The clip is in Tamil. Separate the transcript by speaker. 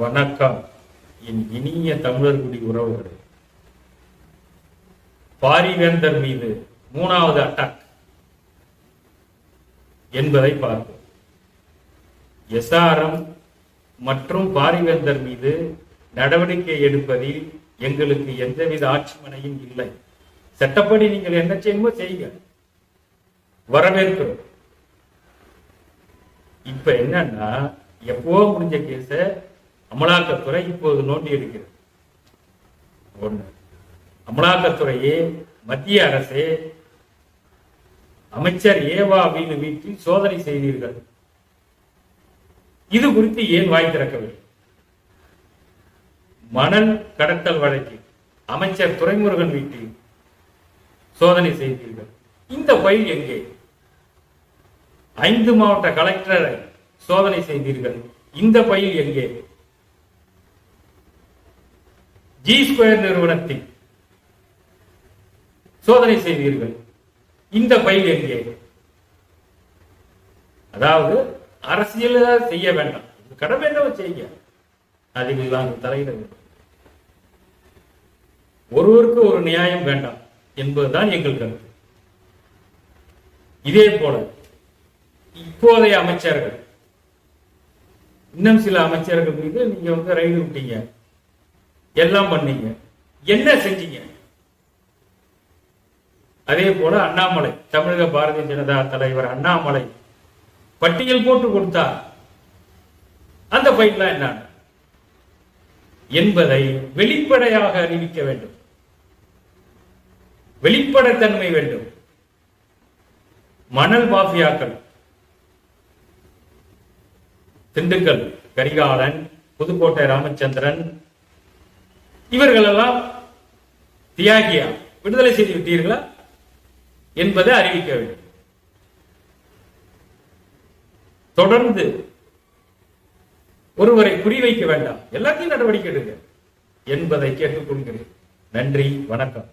Speaker 1: வணக்கம். என் இனிய தமிழர்குடி உறவுகளே. பாரிவேந்தர் மீது மூணாவது அட்டாக் என்பதை பார்ப்போம். எஸ்ஆர்எம் மற்றும் பாரிவேந்தர் மீது நடவடிக்கை எடுப்பதில் எங்களுக்கு எந்தவித ஆட்சிமனையும் இல்லை. சட்டப்படி நீங்கள் என்ன செய்யுமோ செய்யுங்க. வரவேற்கிறோம். இப்ப என்னன்னா எப்போ முடிஞ்ச கேஸ அமலாக்கத்துறை இப்போது நோண்டி எடுக்கிறது. ஒண்ணு அமலாக்கத்துறையே மத்திய அரசே அமைச்சர் ஏவாவின் வீட்டில் சோதனை செய்தீர்கள். இது குறித்து ஏன் வாய் திறக்கவில்லை? மணல் கடத்தல் வழக்கில் அமைச்சர் துறைமுருகன் வீட்டில் சோதனை செய்தீர்கள். இந்த பயில் எங்கே? ஐந்து மாவட்ட கலெக்டரை சோதனை செய்தீர்கள். இந்த பயில் எங்கே? ஜி ஸ்கொயர் நிறுவனத்தில் சோதனை செய்தீர்கள். இந்த பயில் எங்கே? அதாவது அரசியல் செய்ய வேண்டாம். கடமை என்னவோ செய்ய அதில் நாங்கள் தலையிட வேண்டும். ஒருவருக்கு ஒரு நியாயம் வேண்டாம் என்பதுதான் எங்கள் கருத்து. இதே போல இப்போதைய அமைச்சர்கள் இன்னும் சில அமைச்சர்கள் மீது நீங்க வந்து ரயில் விட்டீங்க. எல்லாம் பண்ணீங்க. என்ன செஞ்சீங்க? அதே போல அண்ணாமலை தமிழக பாரதிய ஜனதா தலைவர் அண்ணாமலை பட்டியல் போட்டு கொடுத்தார் அந்த ஃபைட்லாம் என்ன? என்பதை வெளிப்படையாக அறிவிக்க வேண்டும். வெளிப்படைத்தன்மை வேண்டும். மணல் மாஃபியாக்கள் திண்டுக்கல் கரிகாலன் புதுக்கோட்டை ராமச்சந்திரன் இவர்களெல்லாம் தியாகியா? விடுதலை செய்து விட்டீர்களா? என்பதை அறிவிக்க வேண்டும். தொடர்ந்து ஒருவரை குறிவைக்க வேண்டாம். எல்லாத்தையும் நடவடிக்கை எடுங்க. என்பதை கேட்டுக்கொள்கிறேன். நன்றி வணக்கம்.